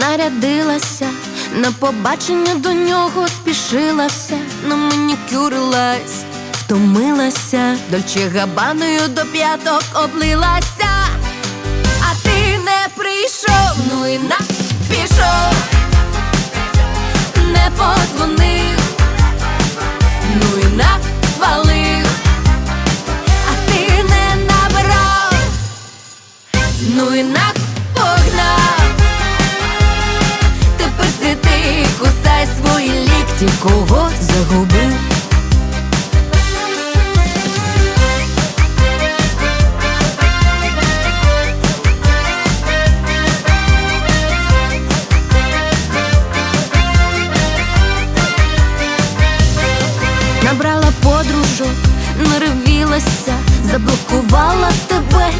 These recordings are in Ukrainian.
нарядилася, на побачення до нього спішилася, на манікюрилась, втомилася, дольче габаною до п'яток облилася, а ти не прийшов, ну і на пішов, не подзвонив, ну і навалив, а ти не набрав, ну і на Тепер сиди, кусай свої лікті, кого загубив. Набрала подружок, наревілася, заблокувала тебе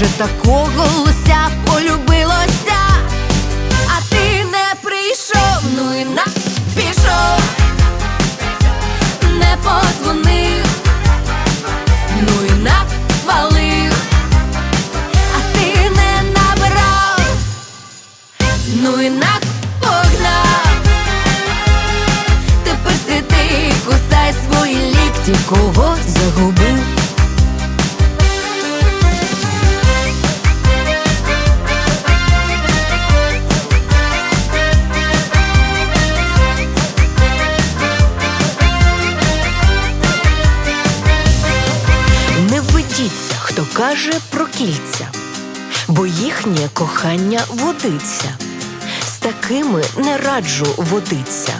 котилася, як же такого лося полюбилося, а ти не прийшов, ну і на пішов, не подзвонив, ну і навалив, а ти не набрав. Ну і на погнав Тепер сиди, кусай свої лікті, кого загубив. Каже про кільця, бо їхнє кохання водиться. З такими не раджу водиться,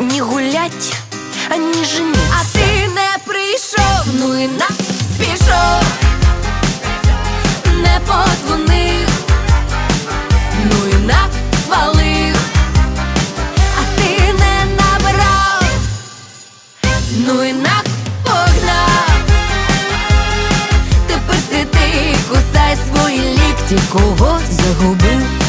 ні гулять, ані А ти не прийшов, ну і на пішов, не подзвонив, ну і навалив, а ти не набрав, ну і на кого загубив.